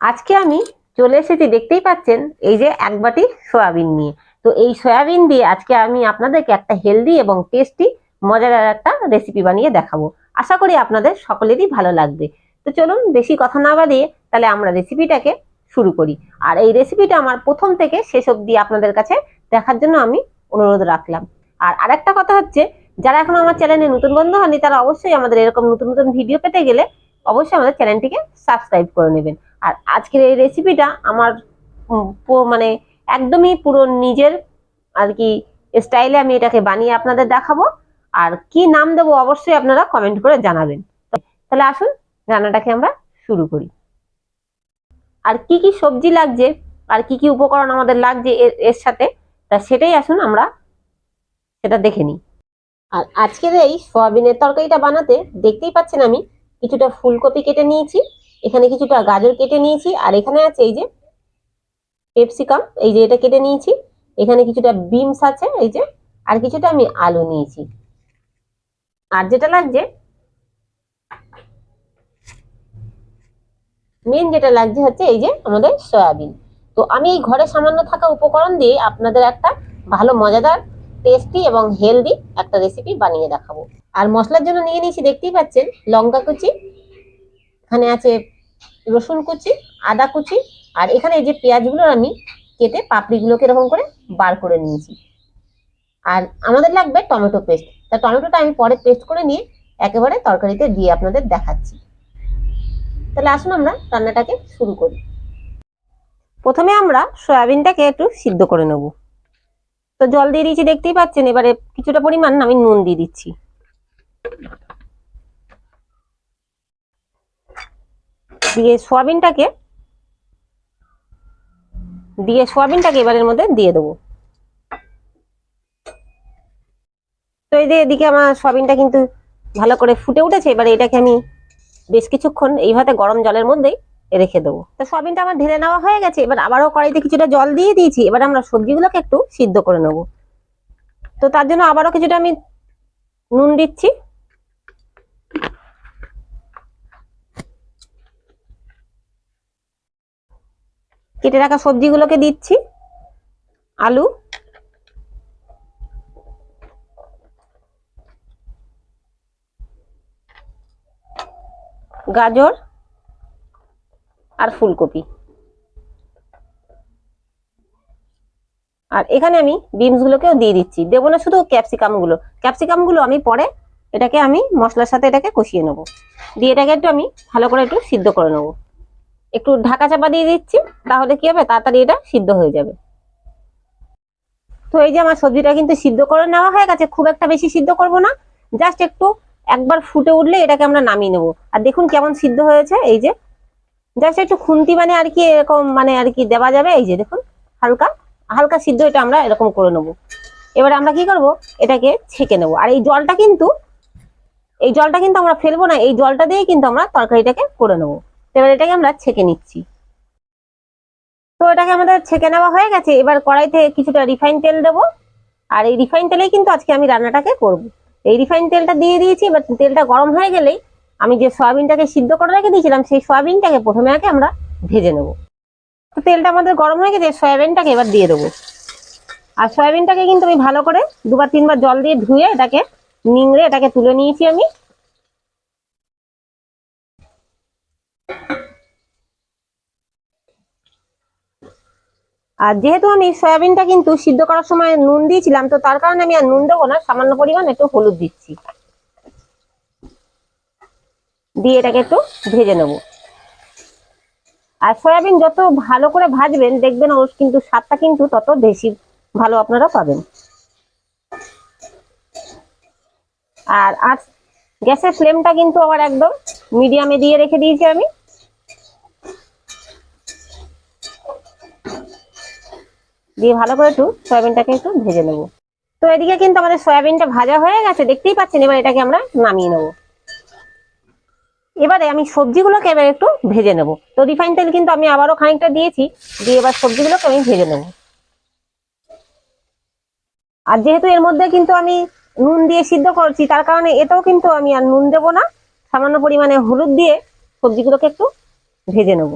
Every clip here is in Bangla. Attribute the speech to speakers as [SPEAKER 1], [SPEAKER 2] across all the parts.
[SPEAKER 1] আজকে আমি চলে এসেছি, দেখতেই পাচ্ছেন, এই যে এক বাটি সয়াবিন নিয়ে। তো এই সয়াবিন দিয়ে আজকে আমি আপনাদেরকে একটা হেলদি এবং টেস্টি মজাদার একটা রেসিপি বানিয়ে দেখাবো। আশা করি আপনাদের সকলেরই ভালো লাগবে। তো চলুন, বেশি কথা না বাড়িয়ে তাহলে আমরা রেসিপিটাকে শুরু করি। আর এই রেসিপিটা আমার প্রথম থেকে শেষ অবধি আপনাদের কাছে দেখার জন্য আমি অনুরোধ রাখলাম। আর আরেকটা কথা হচ্ছে, যারা এখন আমার চ্যানেলে নতুন বন্ধু হননি, তারা অবশ্যই আমাদের এরকম নতুন নতুন ভিডিও পেতে গেলে অবশ্যই আমাদের চ্যানেলটিকে সাবস্ক্রাইব করে নেবেন। আর আজকের এই রেসিপিটা আমার মানে একদমই পুরো নিজের আর কি স্টাইলে আমি এটাকে বানিয়ে আপনাদের দেখাবো। আর কি নাম দেবো অবশ্যই আপনারা কমেন্ট করে জানাবেন। তাহলে আসুন, রান্নাটাকে আমরা শুরু করি। আর কি কি সবজি লাগছে, আর কি কি উপকরণ আমাদের লাগছে এর এর সাথে, তা সেটাই আসুন আমরা সেটা দেখে নিই। আর আজকের এই সয়াবিনের তরকারিটা বানাতে দেখতেই পাচ্ছেন আমি, কিছুটা ফুলকপি কেটে নিয়েছি। এখানে কিছুটা গাজর কেটে নিয়েছি, আর এখানে আছে এই যে পেপসিকাম এই যে এটা কেটে নিয়েছি। এখানে কিছুটা বিমস আছে, এই যে, আর কিছুটা আমি আলু নিয়েছি। আর যেটা লাগছে মেন যেটা লাগছে হচ্ছে এই যে আমাদের সয়াবিন। তো আমি এই ঘরে সামান্য থাকা উপকরণ দিয়ে আপনাদের একটা ভালো, মজাদার টেস্টি এবং হেলদি একটা রেসিপি বানিয়ে দেখাবো। আর মশলার জন্য নিয়ে নিয়েছি, দেখতেই পাচ্ছেন, লঙ্কা কুচি এখানে আছে রসুন কুচি, আদা কুচি, আর এখানে যে পেঁয়াজগুলো আমি কেটে পাপড়িগুলোকে এরকম করে বার করে নিয়েছি। আর আমাদের লাগবে টমেটো পেস্ট। তা টমেটোটা আমি পরে পেস্ট করে নিয়ে একেবারে তরকারিতে দিয়ে আপনাদের দেখাচ্ছি। তাহলে আসুন আমরা রান্নাটাকে শুরু করি। প্রথমে আমরা সয়াবিনটাকে একটু সিদ্ধ করে নেব। তো জল দিয়ে দিয়েছি, দেখতেই পাচ্ছেন, এবারে কিছুটা পরিমাণ আমি নুন দিয়ে দিচ্ছি। দিয়ে সোয়াবিনটাকে, দিয়ে সয়াবিনটাকে এবারের মধ্যে দিয়ে দেবো। তো এই যে এদিকে আমার সোয়াবিনটা কিন্তু ভালো করে ফুটে উঠেছে, এবারে এটাকে আমি বেশ কিছুক্ষণ এইভাবে গরম জলের মধ্যেই রেখে দেবো। তো সোয়াবিনটা আমার ঢেলে নেওয়া হয়ে গেছে, এবার আবারও কড়াইতে কিছুটা জল দিয়ে দিয়েছি, এবার আমরা সবজিগুলোকে একটু সিদ্ধ করে নেব। তো তার জন্য আবারও কিছুটা আমি নুন দিচ্ছি কেটে রাখা সবজিগুলোকে দিচ্ছি। আলু। গাজর। আর ফুলকপি। আর এখানে আমি বিনস গুলোকেও দিয়ে দিচ্ছি। দেবো না শুধু ক্যাপসিকামগুলো ক্যাপসিকামগুলো আমি পরে এটাকে আমি মশলার সাথে এটাকে কষিয়ে নেব। দিয়ে এটাকে একটু আমি ভালো করে একটু সিদ্ধ করে নেব। একটু ঢাকা চাপা দিয়ে দিচ্ছি, তাহলে কি হবে? তাড়াতাড়ি এটা সিদ্ধ হয়ে যাবে। তো এই যে আমার সবজিটা কিন্তু সিদ্ধ করে নেওয়া হয়ে গেছে, খুব একটা বেশি সিদ্ধ করব না। জাস্ট একটু একবার ফুটে উঠলে এটাকে আমরা নামিয়ে নেব। আর দেখুন কেমন সিদ্ধ হয়েছে, এই যে। জাস্ট একটু খুন্তি মানে আর কি এরকম মানে আর কি দেওয়া যাবে, এই যে দেখুন, হালকা। হালকা সিদ্ধ এটা আমরা এরকম করে নেব। এবারে আমরা কি করব? এটাকে ছেঁকে নেব। আর এই জলটা কিন্তু, এই জলটা কিন্তু আমরা ফেলব না, এই জলটা দিয়ে কিন্তু আমরা তরকারিটাকে করে নেব। এবার এটাকে আমরা ছেঁকে নিচ্ছি। তো এটাকে আমাদের ছেঁকে নেওয়া হয়ে গেছে। এবার কড়াইতে কিছুটা রিফাইন তেল দেবো। আর এই রিফাইন তেলেই কিন্তু আজকে আমি রান্নাটাকে করব। এই রিফাইন তেলটা দিয়ে দিয়েছি, এবার তেলটা গরম হয়ে গেলেই আমি যে সয়াবিনটাকে সিদ্ধ করে রেখে দিয়েছিলাম, সেই সয়াবিনটাকে প্রথমে আগে আমরা ভেজে নেব। তো তেলটা আমাদের গরম হয়ে গেছে, সয়াবিনটাকে এবার দিয়ে দেবো। আর সয়াবিনটাকে কিন্তু আমি ভালো করে দুবার তিনবার জল দিয়ে ধুয়ে এটাকে নিংড়ে এটাকে তুলে নিয়েছি আমি। আর যেহেতু আমি সয়াবিনটা কিন্তু সিদ্ধ করার সময় নুন দিয়েছিলাম, তো তার কারণে আমি আর নুন দেবো না, সামান্য পরিমাণ একটু হলুদ দিচ্ছি। দিয়ে এটাকে একটু ভেজে নেব। আর সয়াবিন যত ভালো করে ভাজবেন, দেখবেন ওর কিন্তু স্বাদটা কিন্তু তত বেশি ভালো আপনারা পাবেন। আর আর গ্যাসের ফ্লেমটা কিন্তু আবার একদম মিডিয়ামে দিয়ে রেখে দিয়েছি আমি। দিয়ে ভালো করে একটু সয়াবিনটাকে একটু ভেজে নেব। তো এদিকে কিন্তু আমাদের সয়াবিনটা ভাজা হয়ে গেছে, দেখতেই পাচ্ছেন, এবার এটাকে আমরা নামিয়ে নেব। এবারে আমি সবজিগুলোকে এবার একটু ভেজে নেব। তো রিফাইন তেল কিন্তু আমি আবারও খানিকটা দিয়েছি, দিয়ে এবার সবজিগুলোকে আমি ভেজে নেব। আর যেহেতু এর মধ্যে কিন্তু আমি নুন দিয়ে সিদ্ধ করছি, তার কারণে এতেও কিন্তু আমি আর নুন দেবো না। সামান্য পরিমাণে হলুদ দিয়ে সবজিগুলোকে একটু ভেজে নেব।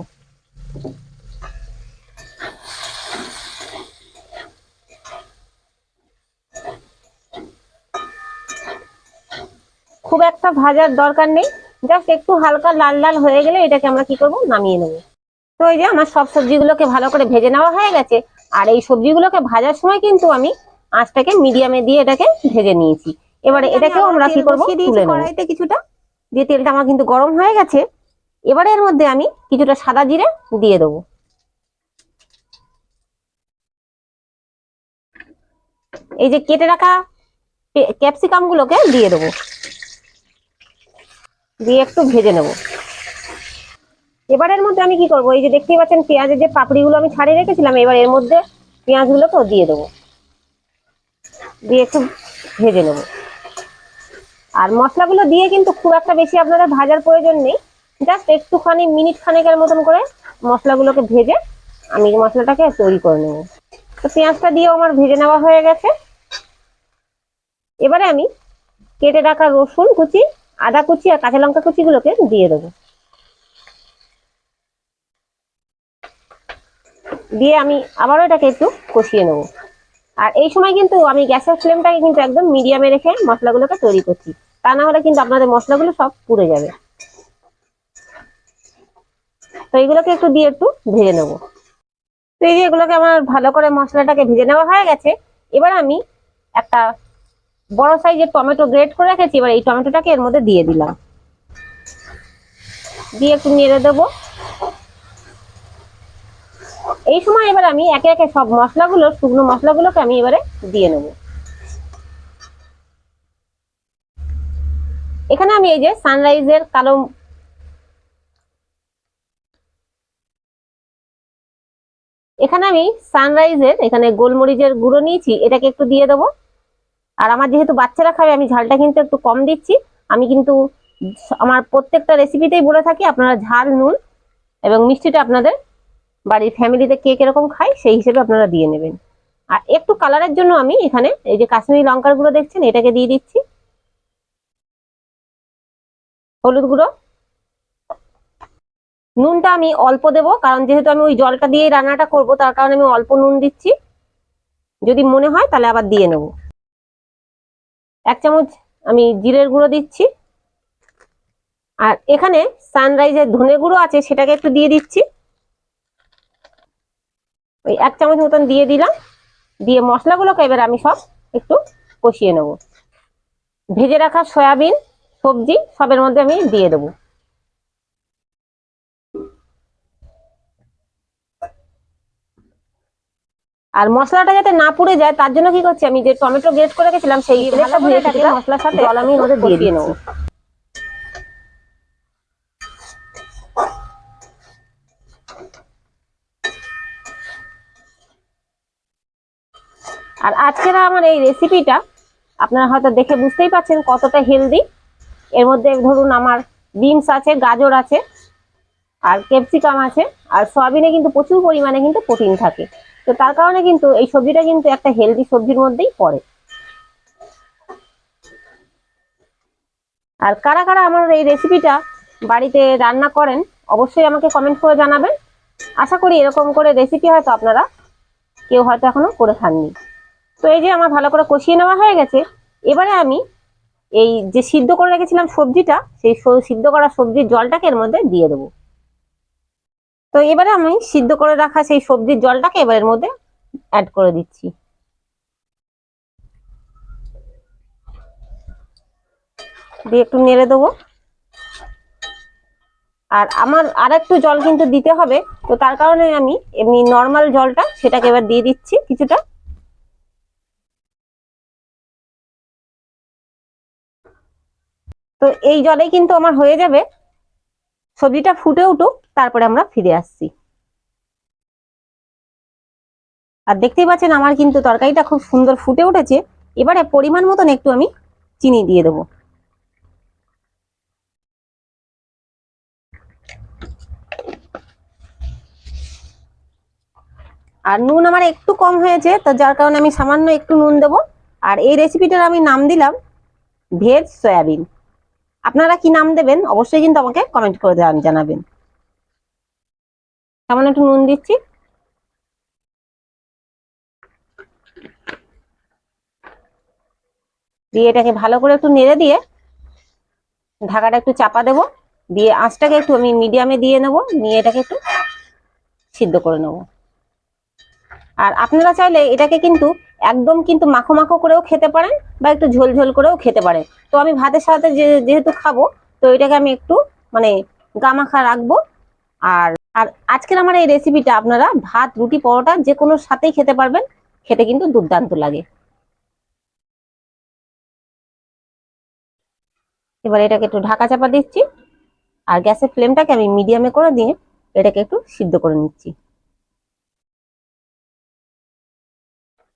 [SPEAKER 1] খুব একটা ভাজার দরকার নেই। জাস্ট একটু হালকা লাল লাল হয়ে গেলে এটাকে আমরা কি করব? নামিয়ে নেব। তো এই যে আমার সব সবজিগুলোকে ভালো করে ভেজে নেওয়া হয়ে গেছে। আর এই সবজিগুলোকে ভাজার সময় কিন্তু আমি আঁচটাকে মিডিয়ামে দিয়ে এটাকে ভেজে নিয়েছি। এবারে এটাকেও আমরা কি করব? তুলে কড়াইতে কিছুটা। দিয়ে তেলটা আমার কিন্তু গরম হয়ে গেছে এবারে এর মধ্যে আমি কিছুটা সাদা জিরে দিয়ে দেবো। এই যে কেটে রাখা ক্যাপসিকাম গুলোকে দিয়ে দেবো। দিয়ে একটু ভেজে নেব। এবারের মধ্যে আমি কি করব? এই যে দেখতেই পাচ্ছেন পেঁয়াজের যে পাপড়িগুলো আমি ছাড়িয়ে রেখেছিলাম, এবার এর মধ্যে পেঁয়াজগুলোকেও দিয়ে দেবো। দিয়ে একটু ভেজে নেব। আর মশলাগুলো দিয়ে কিন্তু খুব একটা বেশি আপনাদের ভাজার প্রয়োজন নেই। জাস্ট একটুখানি মিনিট খানেকের মতন করে মশলাগুলোকে ভেজে আমি মশলাটাকে তৈরি করে নেব। তো পেঁয়াজটা দিয়েও আমার ভেজে নেওয়া হয়ে গেছে। এবারে আমি কেটে রাখা রসুন কুচি আদা কুচি আর কাঁচা লঙ্কা কুচিগুলোকে দিয়ে দেবো। দিয়ে আমি আবারও এটাকে একটু কষিয়ে নেব। আর এই সময় কিন্তু আমি গ্যাসের ফ্লেমটাকে কিন্তু একদম মিডিয়ামে রেখে মশলাগুলোকে তৈরি করছি। তা না হলে কিন্তু আপনাদের মশলাগুলো সব পুড়ে যাবে। তো এইগুলোকে একটু দিয়ে একটু ভেজে নেব। তো এই যে এগুলোকে আমার ভালো করে মশলাটাকে ভেজে নেওয়া হয়ে গেছে। এবার আমি একটা বড় সাইজের টমেটো গ্রেট করে রেখেছি, এবার এই টমেটোটাকে এর মধ্যে দিয়ে দিলাম। দিয়ে একটু নেড়ে দেবো। এই সময় এবার আমি একে একে সব মশলাগুলো, শুকনো মশলাগুলোকে আমি এবারে দিয়ে নেব। এখানে আমি এই যে সানরাইজের কালো এখানে আমি সানরাইজের, এখানে গোলমরিচের গুঁড়ো নিয়েছি, এটাকে একটু দিয়ে দেবো। আর আমার যেহেতু বাচ্চারা খাবে, আমি ঝালটা কিন্তু একটু কম দিচ্ছি। আমি কিন্তু আমার প্রত্যেকটা রেসিপিতেই বলে থাকি, আপনারা ঝাল, নুন এবং মিষ্টিটা আপনাদের বাড়ির ফ্যামিলিতে কে কীরকম খায়, সেই হিসেবে আপনারা দিয়ে নেবেন। আর একটু কালারের জন্য আমি এখানে এই যে কাশ্মীরি লঙ্কার গুঁড়ো দেখছেন, এটাকে দিয়ে দিচ্ছি। হলুদ গুঁড়ো। নুনটা আমি অল্প দেবো, কারণ যেহেতু আমি ওই জলটা দিয়ে রান্নাটা করব, তার কারণে আমি অল্প নুন দিচ্ছি। যদি মনে হয় তাহলে আবার দিয়ে নেব। চামচ আমি জিরের গুঁড়ো দিচ্ছি। আর এখানে সানরাইজের ধনে গুঁড়ো আছে, সেটাকে একটু দিয়ে দিচ্ছি। ওই এক চামচ মতন দিয়ে দিলাম। দিয়ে মশলাগুলোকে এবার আমি সব একটু কষিয়ে নেব। ভেজে রাখা সয়াবিন, সবজি, সবের মধ্যে আমি দিয়ে দেবো। আর মশলাটা যাতে না পুড়ে যায় তার জন্য কি করছি আমি? যে টমেটো গ্রেট করে রেখেছিলাম সেই মশলার সাথে জল আমি ওদের দিয়ে দিয়ে নেব আর আজকের আমার এই রেসিপিটা আপনারা হয়তো দেখে বুঝতেই পারছেন কতটা হেলদি এর মধ্যে ধরুন আমার বিনস আছে গাজর আছে আর ক্যাপসিকাম আছে আর সয়াবিনে কিন্তু প্রচুর পরিমাণে কিন্তু প্রোটিন থাকে। তো তার কারণে কিন্তু এই সবজিটা কিন্তু একটা হেলদি সবজির মধ্যেই পড়ে। আর কারা কারা আমার এই রেসিপিটা বাড়িতে রান্না করেন, অবশ্যই আমাকে কমেন্ট করে জানাবেন। আশা করি এরকম করে রেসিপি হয়তো আপনারা কেউ হয়তো এখনও করে খাননি। তো এই যে আমার ভালো করে কষিয়ে নেওয়া হয়ে গেছে, এবারে আমি এই যে সিদ্ধ করে রেখেছিলাম সবজিটা, সেই সিদ্ধ করা সবজির জলটাকে এর মধ্যে দিয়ে দেবো। তো এবারে আমি সিদ্ধ করে রাখা সেই সবজির জলটাকে এবার এর মধ্যে অ্যাড করে দিচ্ছি। দিয়ে একটু নেড়ে দেবো। আর আমার আর একটু জল কিন্তু দিতে হবে, তো তার কারণে আমি এমনি নর্মাল জলটা সেটাকে এবার দিয়ে দিচ্ছি কিছুটা। তো এই জলেই কিন্তু আমার হয়ে যাবে। সবজিটা ফুটে উঠুক, তারপরে আমরা ফিরে আসছি। আর দেখতেই পাচ্ছেন আমার কিন্তু তরকারিটা খুব সুন্দর ফুটে উঠেছে। এবারে পরিমাণ মতন একটু আমি চিনি দিয়ে দেবো। আর নুন আমার একটু কম হয়েছে, তো যার কারণে আমি সামান্য একটু নুন দেবো। আর এই রেসিপিটার আমি নাম দিলাম, ভেজ সয়াবিন। আপনারা কি নাম দেবেন? অবশ্যই কিন্তু আমাকে কমেন্ট করে জানাবেন। সামান্য একটু নুন দিচ্ছি। দিয়ে এটাকে ভালো করে একটু নেড়ে দিয়ে ঢাকাটা একটু চাপা দেবো। দিয়ে আঁচটাকে একটু আমি মিডিয়ামে দিয়ে নেব। নিয়ে এটাকে একটু সিদ্ধ করে নেব। আর আপনারা চাইলে এটাকে কিন্তু একদম কিন্তু মাখো মাখো করেও খেতে পারেন বা একটু ঝোল ঝোল করেও খেতে পারেন। তো আমি ভাতের সাথে যে- যেহেতু খাব, তো এটাকে আমি একটু মানে গামাখা রাখব। আর আর আজকের আমার এই রেসিপিটা আপনারা ভাত, রুটি, পরোটা যে কোনো সাথেই খেতে পারবেন। খেতে কিন্তু দুর্দান্ত লাগে। এবার এটাকে একটু ঢাকা চাপা দিচ্ছি। আর গ্যাসের ফ্লেমটাকে আমি মিডিয়ামে করে দিয়ে এটাকে একটু সিদ্ধ করে নিচ্ছি।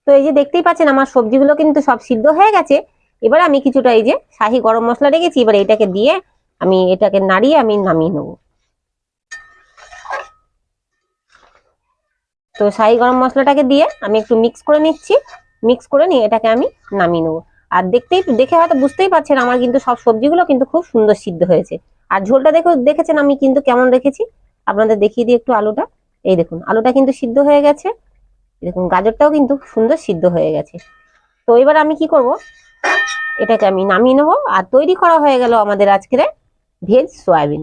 [SPEAKER 1] তো এই যে দেখতেই পাচ্ছেন, আমার সবজিগুলো কিন্তু সব সিদ্ধ হয়ে গেছে। এবার আমি কিছুটা এই যে শাহি গরম মশলা রেখেছি, এবার এটাকে দিয়ে আমি এটাকে নাড়িয়ে আমি নামিয়ে নেব। তো শাহি গরম মশলাটাকে দিয়ে আমি একটু মিক্স করে নিচ্ছি। মিক্স করে নিয়ে এটাকে আমি নামিয়ে নেব। আর দেখতেই, দেখে হয়তো বুঝতেই পারছেন আমার কিন্তু সব সবজিগুলো কিন্তু খুব সুন্দর সিদ্ধ হয়েছে। আর ঝোলটা দেখে, দেখেছেন আমি কিন্তু কেমন রেখেছি? আপনাদের দেখিয়ে দিই একটু আলুটা। এই দেখুন, আলুটা কিন্তু সিদ্ধ হয়ে গেছে। দেখুন গাজরটাও কিন্তু সুন্দর সিদ্ধ হয়ে গেছে। তো এবার আমি কি করব? এটাকে আমি নামিয়ে নেব আর তৈরি করা হয়ে গেল আমাদের আজকের ভেজ সয়াবিন।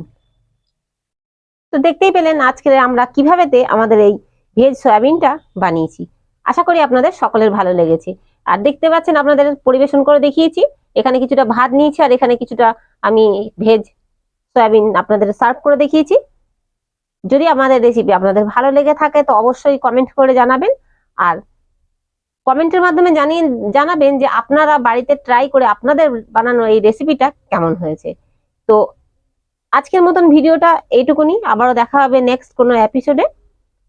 [SPEAKER 1] তো দেখতেই পেলেন আজকে আমরা কিভাবেতে আমাদের এই ভেজ সয়াবিনটা বানিয়েছি। আশা করি আপনাদের সকলের ভালো লেগেছে। আর দেখতে পাচ্ছেন আপনাদের পরিবেশন করে দেখিয়েছি। এখানে কিছুটা ভাত নিয়েছি আর এখানে কিছুটা আমি ভেজ সয়াবিন আপনাদের সার্ভ করে দেখিয়েছি। যদি আমাদের রেসিপি আপনাদের ভালো লেগে থাকে তো অবশ্যই কমেন্ট করে জানাবেন। আর কমেন্টের মাধ্যমে জানিয়ে, জানাবেন যে আপনারা বাড়িতে ট্রাই করে আপনাদের বানানো এই রেসিপিটা কেমন হয়েছে। তো আজকের মতন ভিডিওটা এইটুকুনি। আবারও দেখা হবে নেক্সট কোনো এপিসোডে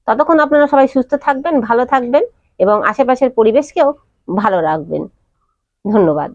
[SPEAKER 1] ততক্ষণ আপনারা সবাই সুস্থ থাকবেন, ভালো থাকবেন এবং আশেপাশের পরিবেশকেও ভালো রাখবেন। ধন্যবাদ।